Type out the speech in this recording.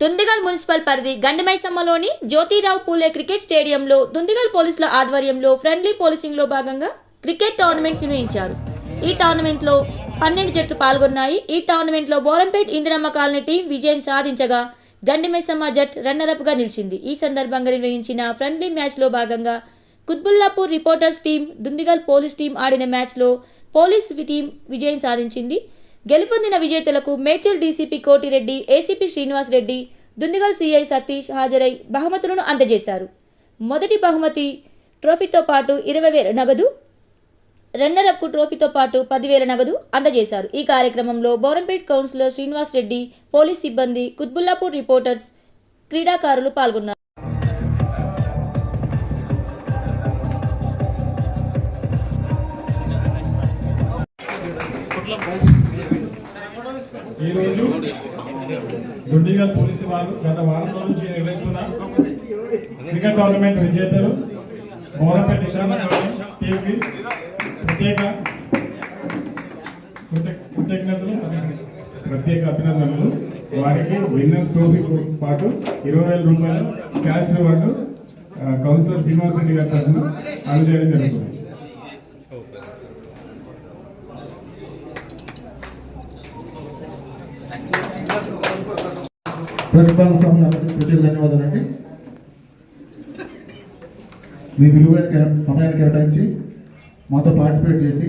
Dundigal municipal పరిధి గండిమైసమ్మలోని Jyotirao Phule cricket స్టేడియంలో దుందిగల్ పోలీసుల ఆధ్వర్యంలో ఫ్రెండ్లీ పోలీసింగ్లో భాగంగా క్రికెట్ టోర్నమెంట్ నిర్వహించారు. ఈ టోర్నమెంట్లో పన్నెండు జట్లు పాల్గొన్నాయి. ఈ టోర్నమెంట్లో బోరంపేట్ ఇందిరమ్మ కాలనీ టీం విజయం సాధించగా గండిమైసమ్మ జట్ రన్నరప్గా నిలిచింది. ఈ సందర్భంగా నిర్వహించిన ఫ్రెండ్లీ మ్యాచ్లో భాగంగా Qutbullapur reporters team Dundigal police team ఆడిన మ్యాచ్లో పోలీస్ టీం విజయం సాధించింది. గెలుపొందిన విజేతలకు Medchal DCP Kotireddy ACP Srinivas Reddy Dundigal CI Satish హాజరై బహుమతులను అందజేశారు. మొదటి బహుమతి ట్రోఫీతో పాటు ఇరవై వేల నగదు రన్నరప్కు ట్రోఫీతో పాటు పదివేల నగదు అందజేశారు. ఈ కార్యక్రమంలో బోరంపేట్ కౌన్సిలర్ శ్రీనివాస్ రెడ్డి పోలీస్ సిబ్బంది కుత్బుల్లాపూర్ రిపోర్టర్స్ క్రీడాకారులు పాల్గొన్నారు. ఈరోజు గుండిగల్ పోలీసు వారు గత వారం రోజుల నుంచి నిర్వహిస్తున్న క్రికెట్ టోర్నమెంట్ విజేతలు మోరంపేట టీంకి ప్రత్యేక కృతజ్ఞతలు ప్రత్యేక అభినందనలు. వారికి విన్నర్స్ ట్రోఫీ పాటు ఇరవై వేల రూపాయలు cash reward councillor Srinivas Reddy గారి తరఫున అందజేయడం జరుగుతుంది. ప్రతిపాదన సమయానికి ప్రత్యేక ధన్యవాదాలండి. మీ విలువైన కే- సమయాన్ని కేటాయించి మాతో పార్టిసిపేట్ చేసి